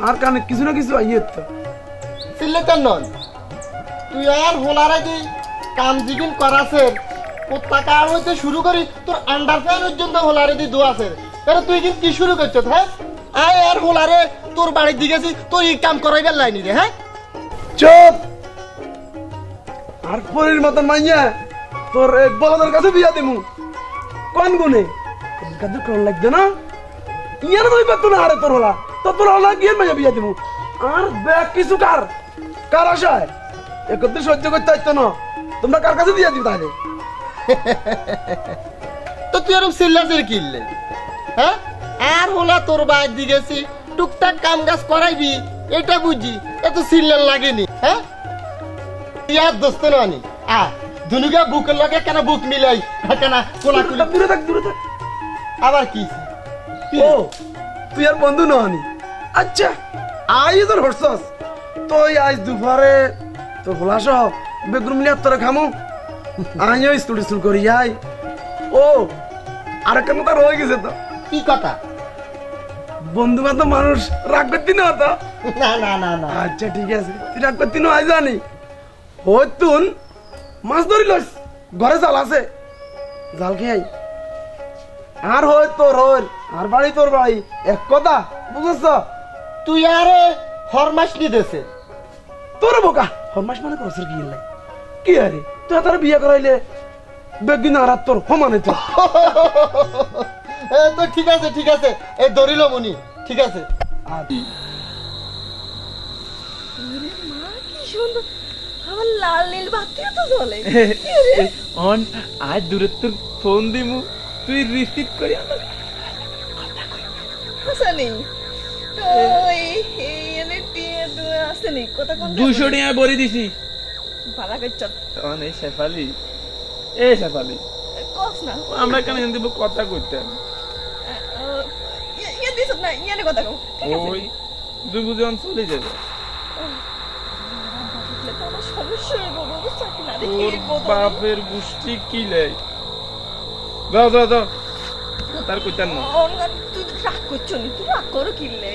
আর কানে কিছু না কিছু আইয়ে তো। সিলেটার নন তুই আর হোলারে দি কাম জিবিন করাছে পতাকা হইতে শুরু করি তোর আন্ডার ফ্যান পর্যন্ত হোলারে দি দোয়াছে তাহলে তুই কিন্তু কি শুরু করছিস হ্যাঁ? আয় আর হোলারে তোর বাড়ির দিকে আছি, তোর এই কাম করাইবার লাইনি রে হ্যাঁ? চুপ! আর পরের মতন মাইয়া তোর এক বলদের কাছে বিয়া দিমু। কোন গুনে কাদের কোন লাগবে না? ইয়ার পাতো না আরে তোর হলা। তো তোর গিয়ে বিয়া আর ব্যাগ কিছু কার? কার আশায়? একত্রে সহ্য করতে না। তোমরা কার কাছে দিয়া দিবে তাহলে? তো তুই এরকম সিল্লাসের কিনলে হ্যাঁ? আর হোলা তোর দিকে আছি, টুকটাক কাম কাজ করাইবি এটা বুঝি এত সিল্লার লাগেনি হ্যাঁ? ইয়ার দোস্ত নানি আ দুনুকা বুকের লগে কেন বুক মিলাই হ্যাঁ, কেন? কোলা কুলি দূরে থাক দূরে থাক। আবার কি? ও তুই আর বন্ধু নহানি। আচ্ছা আই তোর হরসস। তুই আজ দুপুরে তোর খোলা সহ বেগুন মিলিয়ে তোরা খামো। আমিও স্টুডি স্কুল করি যাই ও আর একটা কথা রয়ে গেছে তো। কি কথা? বন্ধু বান্ধব মানুষ রাগ করতি না তো? না না না না। আচ্ছা ঠিক আছে। তুই রাগ করতি না আই জানি। ওই তুন মাছ ধরি লস ঘরে জাল আছে। জাল খেয়ে আই আর হয় তোর হয় আর বাড়ি তোর বাড়ি। এক কথা বুঝেছ? তুই আরে হরমাস নি দেছে তোর বোকা। হরমাস মানে করছিস কি লাই কি আরে? তুই তার বিয়ে করাইলে বেগিন আর তোর সমানে তো। এ, তো ঠিক আছে ঠিক আছে। এ ধরিল মনি ঠিক আছে। মা কি সুন্দর। আমার লাল নীল বাতিও তো জ্বলে। অন আজ দূরত্বর ফোন দিমু। তুই রিসিভ করি আমার এই এই এনে টিয়ে দুয়ে আসেনি কথা কোন দুশো টাকা বলে দিছি ভাড়া অন শেফালি এ শেফালি কস না আমরা কেন কথা কইতাম ইয়ে দিছ না ইয়ে কথা কও ওই দুই বুঝন চলে যাবে সমস্যা হয়ে বাপের গোষ্ঠী কি লাই যাও যাও যাও। তার কইতাম না। অঙ্গার তুই রাগ করছ নি তুই রাগ করো কিনলে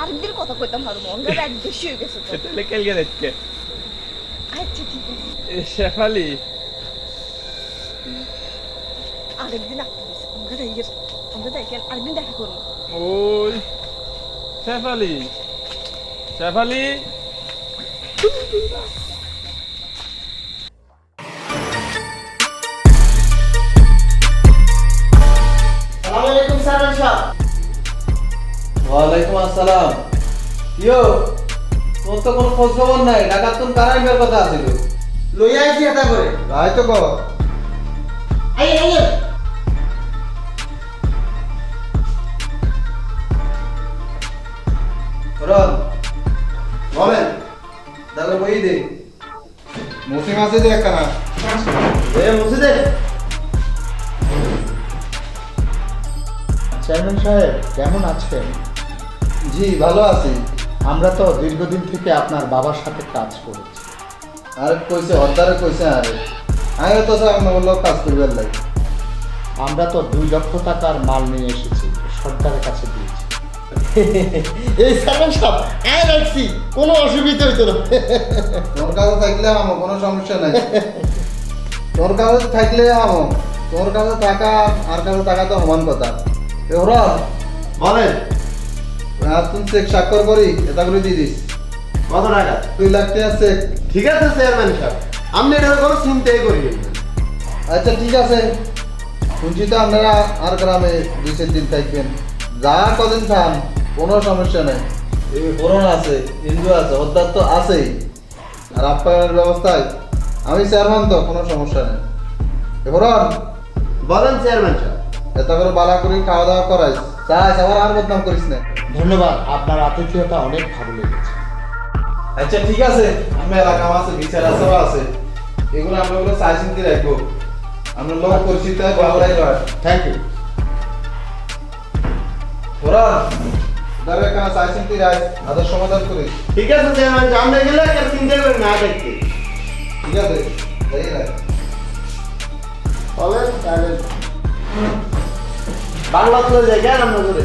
আরেকদিন কথা কইতাম ভালো অঙ্গার এক বেশি হয়ে গেছে তো। তাহলে কেলকে দেখতে আচ্ছা ঠিক আছে। শেফালি আরেকদিন আরেকদিন দেখা করব। ওই শেফালি শেফালি সালাম। আলাইকুম ওয়ালাইকুম আসসালাম। ইয়ো তোর তো কোনো খোঁজ খবর নাই ঢাকার তোর কারাইমের কথা আছিল লইয়া আইছি এটা করে। তাই তো কর আই আই রন। বলেন। দাদা বই দে। মুসিম আছে দে একখানা। এ মুসিদে চেয়ারম্যান সাহেব কেমন আছেন? জি ভালো আছি। আমরা তো দীর্ঘদিন থেকে আপনার বাবার সাথে কাজ করেছি। আর কইছে হরদারে কইছে আর। আমিও তো স্যার আপনার লোক কাজ করবার লাগে। আমরা তো দুই লক্ষ টাকার মাল নিয়ে এসেছি সরকারের কাছে দিয়েছি। এই চেয়ারম্যান সাহেব আয় রাখছি কোনো অসুবিধা হইতো না। তোর কাছে থাকলে আমো কোনো সমস্যা নাই। তোর কাছে থাকলে আমো তোর কাছে টাকা আর কাছে টাকা তো সমান কথা। ওরা বলেন। চেক স্বাক্ষর করি এটা করে দিয়ে দিস। কত টাকা? দুই লাখ টাকা চেক ঠিক আছে চেয়ারম্যান সাহেব। আপনি এটা কোনো চিন্তাই করিবেন আচ্ছা ঠিক আছে। শুনছি তো আপনারা আর গ্রামে দুই চার দিন থাকবেন। যা কদিন খান কোনো সমস্যা নেই। এই করোনা আছে হিন্দু আছে হদ্দার তো আছেই। আর আপ্যায়নের ব্যবস্থায় আমি চেয়ারম্যান তো কোনো সমস্যা নেই। এবার বলেন চেয়ারম্যান সাহেব। এত করে বালা করে খাওয়া দাওয়া করাইস চাই আবার আর বদনাম করিস না। ধন্যবাদ আপনার আতিথ্যতা অনেক ভালো লেগেছে। আচ্ছা ঠিক আছে। আমি এলাকা আছে বিচার আছে আছে। এগুলো আমরা ওগুলো চাই চিন্তি রাখব। আমরা লোক পরিচিত ভালো লাগল থ্যাংক ইউ ওরা দাঁড়া কেন চাই চিন্তি রাখ আদর সমাধান করিস। ঠিক আছে চেয়ারম্যান আমরা গেলে আর চিন্তা করি না দেখতে। ঠিক আছে যাই রাখ তাহলে। বাংলা চলে যায় জ্ঞান আমরা করে।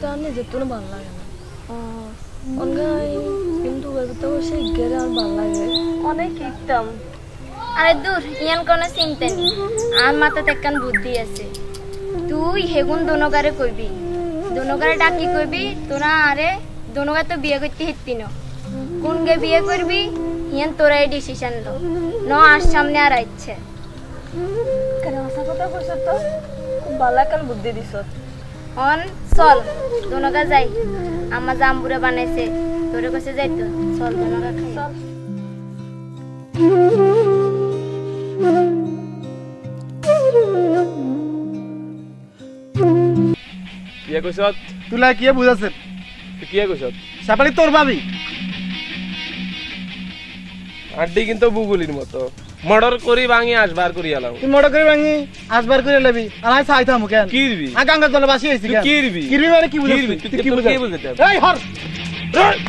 কিন্তু আর নিজের তো ভালো লাগে না অনগাই কিন্তু তো সেই গেরে আর ভালো লাগে অনেক ইকতাম আরে দূর ইয়ান কোনো চিন্তা নেই আর মাথাতে একখান বুদ্ধি আছে তুই হেগুন দোনগারে কইবি দোনগারে ডাকি কইবি তোরা আরে দোনগার তো বিয়ে করতে হেত্তি ন কোন গে বিয়ে করবি ইয়ান তোরাই ডিসিশন লো ন আর সামনে আর ইচ্ছে কেন আসা কথা কইছ তো খুব ভালো একখান বুদ্ধি দিছ অন চল দোনগা যাই। আমার জাম্বুরে বানাইছে। তোরে কইছে যাই তো চল দোনগা খাই। চল। কিয়া কৈছত তুলা কি বুঝাছে তুই কিয়া কৈছত সাপালি তোর ভাবি আড্ডি কিন্তু বুগুলির মতো। মর্ডার করি ভাঙি আসবার করি আলাম তুই মর্ডার করি ভাঙি আসবার করে লবি আর আমি চাইতাম কেন? কি দিবি? আ গঙ্গা জলে বাসি হইছি তুই কি দিবি? মানে কি কি দিবি? তুই কি কি এই হর!